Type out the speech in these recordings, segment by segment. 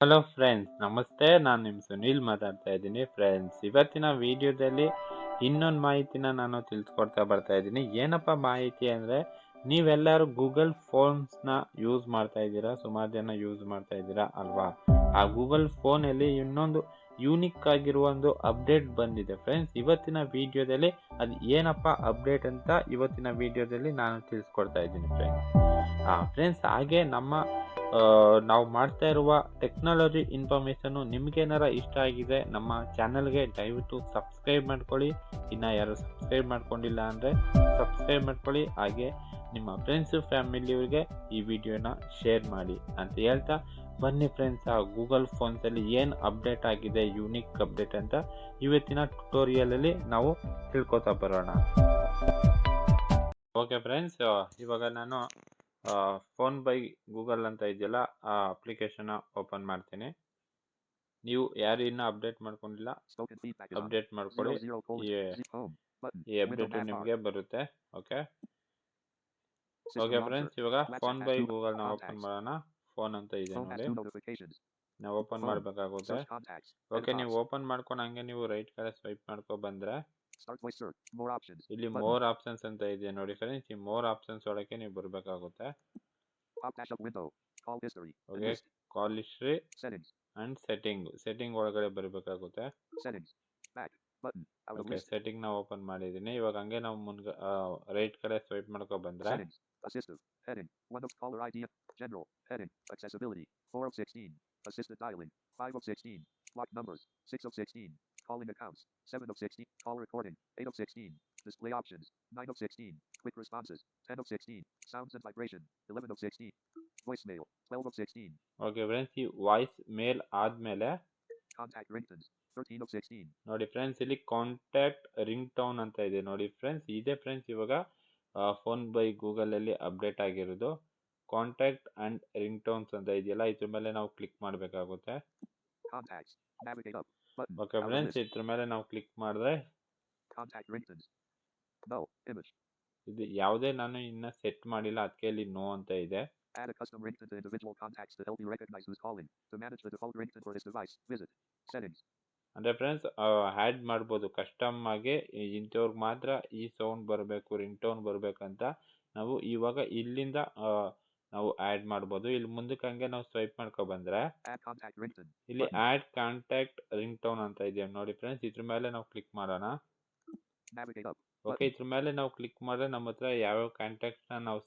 Hello friends namaste. ನಾನು ನಿಮ್ಮ ಸುನೀಲ್ ಮಾತಾಡ್ತಾ ಇದ್ದೀನಿ. ಫ್ರೆಂಡ್ಸ್ ಇವತ್ತಿನ ವಿಡಿಯೋದಲ್ಲಿ ಇನ್ನೊಂದು ಮಾಹಿತಿನ ನಾನು ತಿಳಿಸ್ಕೊಡ್ತಾ ಬರ್ತಾ ಇದ್ದೀನಿ. ಏನಪ್ಪ ಮಾಹಿತಿ ಅಂದರೆ ನೀವೆಲ್ಲರೂ ಗೂಗಲ್ ಫೋನ್ಸ್ನ ಯೂಸ್ ಮಾಡ್ತಾ ಇದ್ದೀರಾ? ಸುಮಾರು ಜನ ಯೂಸ್ ಮಾಡ್ತಾ ಇದ್ದೀರಾ ಅಲ್ವಾ? ಆ ಗೂಗಲ್ ಫೋನಲ್ಲಿ ಇನ್ನೊಂದು ಯೂನಿಕ್ ಆಗಿರುವ ಒಂದು ಅಪ್ಡೇಟ್ ಬಂದಿದೆ ಫ್ರೆಂಡ್ಸ್ ಇವತ್ತಿನ ವಿಡಿಯೋದಲ್ಲಿ ಅದು ಏನಪ್ಪ ಅಪ್ಡೇಟ್ ಅಂತ ಇವತ್ತಿನ ವಿಡಿಯೋದಲ್ಲಿ ನಾನು ತಿಳಿಸ್ಕೊಡ್ತಾ ಇದ್ದೀನಿ ಫ್ರೆಂಡ್ಸ್ ಫ್ರೆಂಡ್ಸ್ ಹಾಗೆ ನಮ್ಮ ಆ, ನಾವು ಮಾಡ್ತಾ ಇರುವ ಟೆಕ್ನಾಲಜಿ ಇನ್ಫಾರ್ಮೇಷನ್ನು ನಿಮಗೇನಾರ ಇಷ್ಟ ಆಗಿದೆ, ನಮ್ಮ ಚಾನಲ್ಗೆ ದಯವಿಟ್ಟು ಸಬ್ಸ್ಕ್ರೈಬ್ ಮಾಡ್ಕೊಳ್ಳಿ. ಇನ್ನು ಯಾರು ಸಬ್ಸ್ಕ್ರೈಬ್ ಮಾಡ್ಕೊಂಡಿಲ್ಲ ಅಂದರೆ ಸಬ್ಸ್ಕ್ರೈಬ್ ಮಾಡ್ಕೊಳ್ಳಿ. ಹಾಗೆ ನಿಮ್ಮ ಫ್ರೆಂಡ್ಸು ಫ್ಯಾಮಿಲಿಯವ್ರಿಗೆ ಈ ವಿಡಿಯೋನ ಶೇರ್ ಮಾಡಿ ಅಂತ ಹೇಳ್ತಾ. ಬನ್ನಿ ಫ್ರೆಂಡ್ಸ್ ಆ ಗೂಗಲ್ ಫೋನ್ಸಲ್ಲಿ ಏನು ಅಪ್ಡೇಟ್ ಆಗಿದೆ ಯೂನಿಕ್ ಅಪ್ಡೇಟ್ ಅಂತ ಇವತ್ತಿನ ಟ್ಯುಟೋರಿಯಲಲ್ಲಿ ನಾವು ತಿಳ್ಕೊತಾ ಬರೋಣ. ಓಕೆ ಫ್ರೆಂಡ್ಸ್ ಇವಾಗ ನಾನು ಫೋನ್ ಬೈ ಗೂಗಲ್ ಅಂತ ಇದೆಯಲ್ಲ ಆ ಅಪ್ಲಿಕೇಶನ್ ಓಪನ್ ಮಾಡ್ತೀನಿ. ನೀವು ಯಾರು ಇನ್ನ ಅಪ್ಡೇಟ್ ಮಾಡ್ಕೊಂಡಿಲ್ಲ ಅಪ್ಡೇಟ್ ಮಾಡ್ಕೊಳ್ಳಿ. ಅಪ್ಡೇಟ್ ನಿಮ್ಗೆ ಬರುತ್ತೆ ಓಕೆ? ಓಕೆ ಫ್ರೆಂಡ್ಸ್ ಇವಾಗ ಫೋನ್ ಬೈ ಗೂಗಲ್ನ ಓಪನ್ ಮಾಡೋಣ. ಫೋನ್ ಅಂತ ಇದೆ ನೋಡಿ. ನಾವು ಓಪನ್ ಮಾಡ್ಬೇಕಾಗುತ್ತೆ. ಓಕೆ ನೀವು ಓಪನ್ ಮಾಡ್ಕೊಂಡು ಹಂಗೆ ನೀವು ರೈಟ್ ಕಡೆ ಸ್ವೈಪ್ ಮಾಡ್ಕೊಂಡು ಬಂದ್ರೆ Start voice search. More options. ಇಲ್ಲಿ more ಮೋರ್ ಆಪ್ಷನ್ಸ್ ಅಂತ ಇದೆ ನೋಡಿ ಫ್ರೆಂಡ್ಸ್ ಈ ಮೋರ್ ಆಪ್ಷನ್ಸ್ ಒಳಗೆ ನೀವು ಬರಬೇಕಾಗುತ್ತೆ Pop dash up window. Call history. and okay. Call history Settings. And setting setting ಒಳಗಡೆ ಬರಬೇಕಾಗುತ್ತೆ Settings. Back. Button. Out of okay. Setting ನಾವು ಓಪನ್ ಮಾಡಿದ್ದೀನಿ ಇವಾಗ ಹಂಗೆ ನಾವು ಮುನ್ಗ ರೈಟ್ ಕಡೆ ಸ್ವೈಪ್ ಮಾಡ್ಕೊ ಬಂದ್ರೆ Settings. Assistive. Heading. One of caller ID. General. Heading. Accessibility. 4 of 16. Assisted dialing. 5 of 16. Block numbers. 6 of 16. Calling accounts. 7 of 16. Call recording. 8 of 16. Display options. 9 of 16. Quick responses. 10 of 16. Sounds and vibration. 11 of 16. Voicemail. 12 of 16. Okay friends ಈ voice ಮೇಲ್ ಆದ್ಮೇಲೆ Contact ringtones. 13 of 16. ನೋಡಿ friends ಇಲ್ಲಿ contact ring tone ಅಂತ ಇದೆ ನೋಡಿ friends ಇದೇ friends ಇವಾಗ phone by Google ಅಲ್ಲಿ ಅಪ್ಡೇಟ್ ಆಗಿರೋದು ಕಾಂಟ್ಯಾಕ್ಟ್ ಅಂಡ್ ರಿಂಗ್ ಟೋನ್ಸ್ ಅಂತ ಇದೆಯಲ್ಲ ಇದ್ರ ಮೇಲೆ ನಾವು ಕ್ಲಿಕ್ ಮಾಡಬೇಕಾಗುತ್ತೆ okay friends ಇದ್ರ ಮೇಲೆ ನಾವು ಕ್ಲಿಕ್ ಮಾಡಿದ್ರೆ. ಇದು ಯಾವುದೇ ನಾನು ಇನ್ನ ಸೆಟ್ ಮಾಡಿಲ್ಲ ಅದಕ್ಕೆ ಇಲ್ಲಿ ನೋ ಅಂತ ಇದೆ Add a custom ringtone to individual contacts to help you recognize who's calling. To manage the default ringtone for this device, visit Settings. ಅಂದ್ರೆ ಫ್ರೆಂಡ್ಸ್ ಆ್ಯಡ್ ಮಾಡ್ಬೋದು ಕಸ್ಟಮ್ ಆಗಿ ಇಂಥವ್ರಿಗೆ ಮಾತ್ರ ಈ ಸೌಂಡ್ ಬರಬೇಕು ರಿಂಗ್ ಟೋನ್ ಬರಬೇಕಂತ ನಾವು ಇವಾಗ ಇಲ್ಲಿಂದ ನಾವು ಆ್ಯಡ್ ಮಾಡ್ಬೋದು. ಇಲ್ಲಿ ಮುಂದಕ್ಕೆ ಹಂಗೆ ನಾವು ಸ್ವೈಪ್ ಮಾಡ್ಕೊ ಬಂದ್ರೆ. ಇಲ್ಲಿ add add contact ring tone ಅಂತ ಇದೆ ನೋಡಿ ಫ್ರೆಂಡ್ಸ್ ಇದ್ರ ಮೇಲೆ ನಾವು ಕ್ಲಿಕ್ ಮಾಡೋಣ. ಓಕೆ ಇದ್ರ ಮೇಲೆ ನಾವು ಕ್ಲಿಕ್ ಮಾಡಿದ್ರೆ ನಮ್ಮ ಹತ್ರ ಯಾವ್ಯಾವ ಕಾಂಟ್ಯಾಕ್ಟ್ನ ನಾವು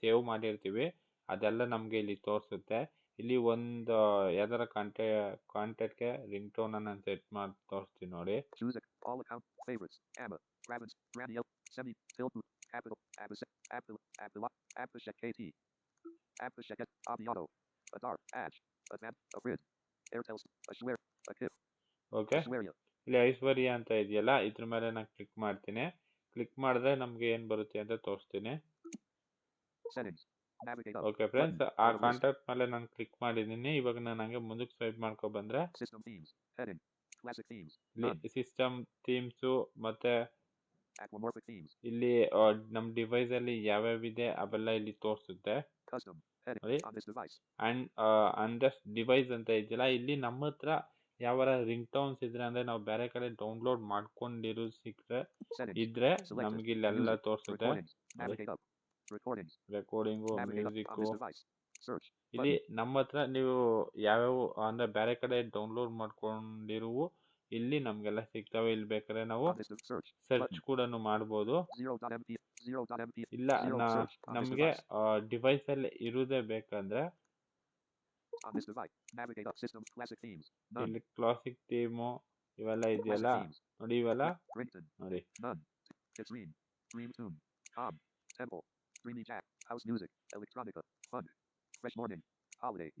ಸೇವ್ ಮಾಡಿರ್ತೀವಿ ಅದೆಲ್ಲ ನಮಗೆ ಇಲ್ಲಿ ತೋರಿಸುತ್ತೆ. ಇಲ್ಲಿ ಒಂದು ಯಾವ್ದಾರ ಕಾಂಟ್ಯಾ ಕಾಂಟ್ಯಾಕ್ಟ್ಗೆ ರಿಂಗ್ ಟೋನ್ ಅನ್ನು ಸೆಟ್ ಮಾಡಿ ತೋರಿಸ್ತೀವಿ ನೋಡಿ. Apple check it. Aviato. A dark edge. A map. A grid. Airtels. A swear. ಅಂತ ಇದೆಯಲ್ಲ ಇದ್ರ ಮೇಲೆ ನಾನು ಕ್ಲಿಕ್ ಮಾಡ್ತೀನಿ ಕ್ಲಿಕ್ ಮಾಡಿದ್ರೆ ನಮ್ಗೆ ಏನ್ ಬರುತ್ತೆ ಅಂತ ತೋರಿಸ್ತೀನಿ ಸರಿ ಓಕೆ ಫ್ರೆಂಡ್ಸ್ ಆ ಕಾಂಟ್ಯಾಕ್ಟ್ ಮೇಲೆ ನಾನು ಕ್ಲಿಕ್ ಮಾಡಿದ್ದೀನಿ ಇವಾಗ ನಾನು ಹಂಗೆ ಮುಂದಕ್ಕೆ ಸ್ವೈಪ್ ಮಾಡ್ಕೊ ಬಂದ್ರೆ ಸಿಸ್ಟಮ್ ಥೀಮ್ಸು ಮತ್ತೆ ಇಲ್ಲಿ ನಮ್ಮ ಡಿವೈಸ್ ಅಲ್ಲಿ ಯಾವ್ಯಾವ ಇದೆ ಅವೆಲ್ಲ ಇಲ್ಲಿ ತೋರಿಸುತ್ತೆ. ಅಂಡ್ ಡಿವೈಸ್ ಅಂತ ಇದೆಯಲ್ಲ ಇಲ್ಲಿ ನಮ್ಮ ಹತ್ರ ಯಾವ ರಿಂಗ್ ಟೋನ್ಸ್ ಇದ್ರೆ ಅಂದ್ರೆ ನಾವು ಬೇರೆ ಕಡೆ ಡೌನ್ಲೋಡ್ ಮಾಡ್ಕೊಂಡಿರೋ ಸಿಕ್ರೆ ಇದ್ರೆ. ನಮ್ಗೆ ಇಲ್ಲೆಲ್ಲ. ತೋರಿಸುತ್ತೆ. Recording music. ಇಲ್ಲಿ ನಮ್ಮ ಹತ್ರ ನೀವು ಯಾವ್ಯಾವ ಅಂದ್ರೆ ಬೇರೆ ಕಡೆ ಡೌನ್ಲೋಡ್ ಮಾಡ್ಕೊಂಡಿರುವು ಇಲ್ಲಿ ನಮಗೆಲ್ಲ ಸಿಗ್ತಾವೆ. ಇಲ್ಲಿ ಬೇಕಾದ್ರೆ ನಾವು ಸರ್ಚ್ ಕೂಡ ಮಾಡಬಹುದು ಇಲ್ಲ ನಮ್ಗೆ ಡಿವೈಸ್ ಅಲ್ಲಿ ಇರುವುದೇ ಬೇಕಂದ್ರೆ ಇಲ್ಲಿ ಕ್ಲಾಸಿಕ್ ಥೀಮು ಇವೆಲ್ಲ ಇದೆಯಲ್ಲ? ನೋಡಿ ಇವೆಲ್ಲ? ನೋಡಿ.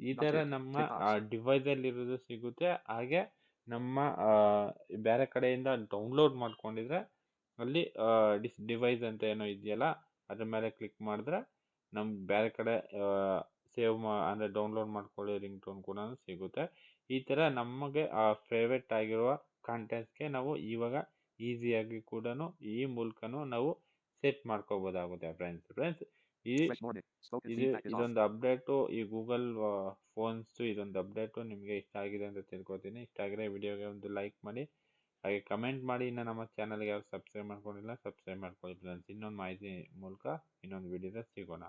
ಈ ತರ ನಮ್ಮ ಡಿವೈಸ್ ಅಲ್ಲಿ ಇರೋದು ಸಿಗುತ್ತೆ. ಹಾಗೆ ನಮ್ಮ ಬೇರೆ ಕಡೆಯಿಂದ ಡೌನ್ಲೋಡ್ ಮಾಡ್ಕೊಂಡಿದ್ರೆ ಅಲ್ಲಿ ಡಿಸ್ ಡಿವೈಸ್ ಅಂತ ಏನೋ ಇದೆಯಲ್ಲ, ಅದ್ರ ಮೇಲೆ ಕ್ಲಿಕ್ ಮಾಡಿದ್ರೆ ನಮ್ಗೆ ಬೇರೆ ಕಡೆ ಸೇವ್ ಮಾ, ಅಂದರೆ ಡೌನ್ಲೋಡ್ ಮಾಡ್ಕೊಳ್ಳೋ ರಿಂಗ್ ಟೋನ್ ಕೂಡ ಸಿಗುತ್ತೆ. ಈ ಥರ ನಮಗೆ ಫೇವ್ರೆಟ್ ಆಗಿರುವ ಕಾಂಟೆಂಟ್ಸ್ಗೆ ನಾವು ಇವಾಗ ಈಸಿಯಾಗಿ ಕೂಡ ಈ ಮೂಲಕನೂ ನಾವು ಸೆಟ್ ಮಾಡ್ಕೋಬೋದಾಗುತ್ತೆ ಫ್ರೆಂಡ್ಸ್ ಫ್ರೆಂಡ್ಸ್ ಈ ಇದು. ಇದೊಂದು ಅಪ್ಡೇಟು ಈ ಗೂಗಲ್ ಫೋನ್ಸು ಇದೊಂದು ಅಪ್ಡೇಟು ನಿಮಗೆ ಇಷ್ಟ ಆಗಿದೆ ಅಂತ ತಿಳ್ಕೊತೀನಿ. ಇಷ್ಟ ಆಗಿದೆ ವಿಡಿಯೋಗೆ ಒಂದು ಲೈಕ್ ಮಾಡಿ ಹಾಗೆ ಕಮೆಂಟ್ ಮಾಡಿ. ಇನ್ನು ನಮ್ಮ ಚಾನಲ್ಗೆ ಯಾರು ಸಬ್ಸ್ಕ್ರೈಬ್ ಮಾಡ್ಕೊಂಡಿಲ್ಲ ಸಬ್ಸ್ಕ್ರೈಬ್ ಮಾಡ್ಕೊಳ್ಳಿ ಫ್ರೆಂಡ್ಸ್ ಇನ್ನೊಂದು ಮಾಹಿತಿ ಮೂಲಕ ಇನ್ನೊಂದು ವಿಡಿಯೋದಲ್ಲಿ ಸಿಗೋಣ.